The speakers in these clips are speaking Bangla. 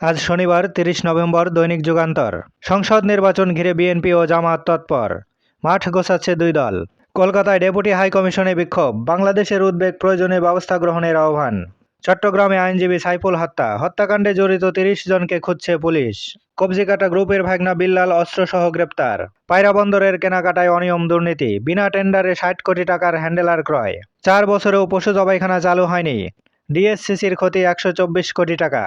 আজ শনিবার, তিরিশ নভেম্বর দৈনিক যুগান্তর। সংসদ নির্বাচন ঘিরে বিএনপি ও জামাত তৎপর। মাঠ গোছাচ্ছে দুই দল। কলকাতায় ডেপুটি হাই কমিশনে বিক্ষোভ। বাংলাদেশের উদ্বেগ প্রয়োজনে ব্যবস্থা গ্রহণের আহ্বান। চট্টগ্রামে আইনজীবী সাইফুল হত্যা। হত্যাকাণ্ডে জড়িত তিরিশ জনকে খুঁজছে পুলিশ। কবজিকাটা গ্রুপের ভাগনা বিল্লাল অস্ত্রসহ গ্রেপ্তার। পায়রা বন্দরের কেনাকাটায় অনিয়ম দুর্নীতি। বিনা টেন্ডারে ষাট কোটি টাকার হ্যান্ডেলার ক্রয়। চার বছরেও পশু জবাইখানা চালু হয়নি। ডিএসসিসির ক্ষতি একশো চব্বিশ কোটি টাকা।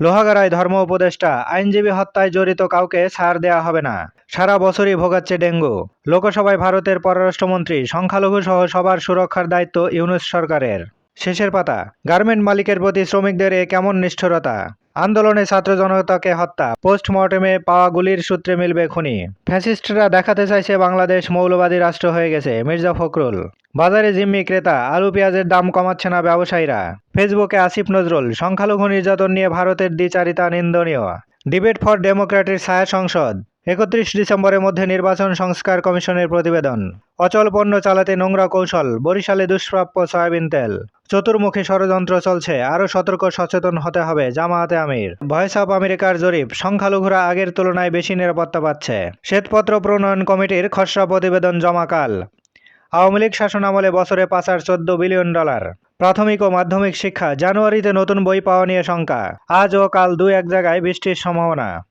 লোহাগাড়ায় ধর্ম উপদেষ্টা, আইনজীবী হত্যায় জড়িত কাউকে ছাড় দেয়া হবে না। সারা বছরই ভোগাচ্ছে ডেঙ্গু। লোকসভায় ভারতের পররাষ্ট্রমন্ত্রী, সংখ্যালঘু সহ সবার সুরক্ষার দায়িত্ব ইউনুস সরকারের। শেষের পাতা, গার্মেন্ট মালিকের প্রতি শ্রমিকদের এ কেমন নিষ্ঠুরতা? আন্দোলনে ছাত্র জনতাকে হত্যা, পোস্টমর্টেমে পাওয়া গুলির সূত্রে মিলবে খুনি। ফ্যাসিস্টরা দেখাতে চাইছে বাংলাদেশ মৌলবাদী রাষ্ট্র হয়ে গেছে, মির্জা ফখরুল। বাজারে জিম্মি ক্রেতা, আলু পেঁয়াজের দাম কমাচ্ছে না ব্যবসায়ীরা। ফেসবুকে আসিফ নজরুল, সংখ্যালঘু নির্যাতন নিয়ে ভারতের দ্বিচারিতা নিন্দনীয়। ডিবেট ফর ডেমোক্রেটিক ছায়া সংসদ, একত্রিশ ডিসেম্বরের মধ্যে নির্বাচন সংস্কার কমিশনের প্রতিবেদন। অচল পণ্য চালাতে নোংরা কৌশল, বরিশালে দুষ্প্রাপ্য সয়াবিন তেল। চতুর্মুখী ষড়যন্ত্র চলছে, আরও সতর্ক সচেতন হতে হবে জামায়াতে আমির। ভয়েস অফ আমেরিকার জরিপ, সংখ্যালঘুরা আগের তুলনায় বেশি নিরাপত্তা পাচ্ছে। শ্বেতপত্র প্রণয়ন কমিটির খসড়া প্রতিবেদন জমাকাল। আওয়ামী লীগ শাসনামলে বছরে পাচার চোদ্দ বিলিয়ন ডলার। প্রাথমিক ও মাধ্যমিক শিক্ষা, জানুয়ারিতে নতুন বই পাওয়া নিয়ে শঙ্কা। আজ ও কাল দু এক জায়গায় বৃষ্টির সম্ভাবনা।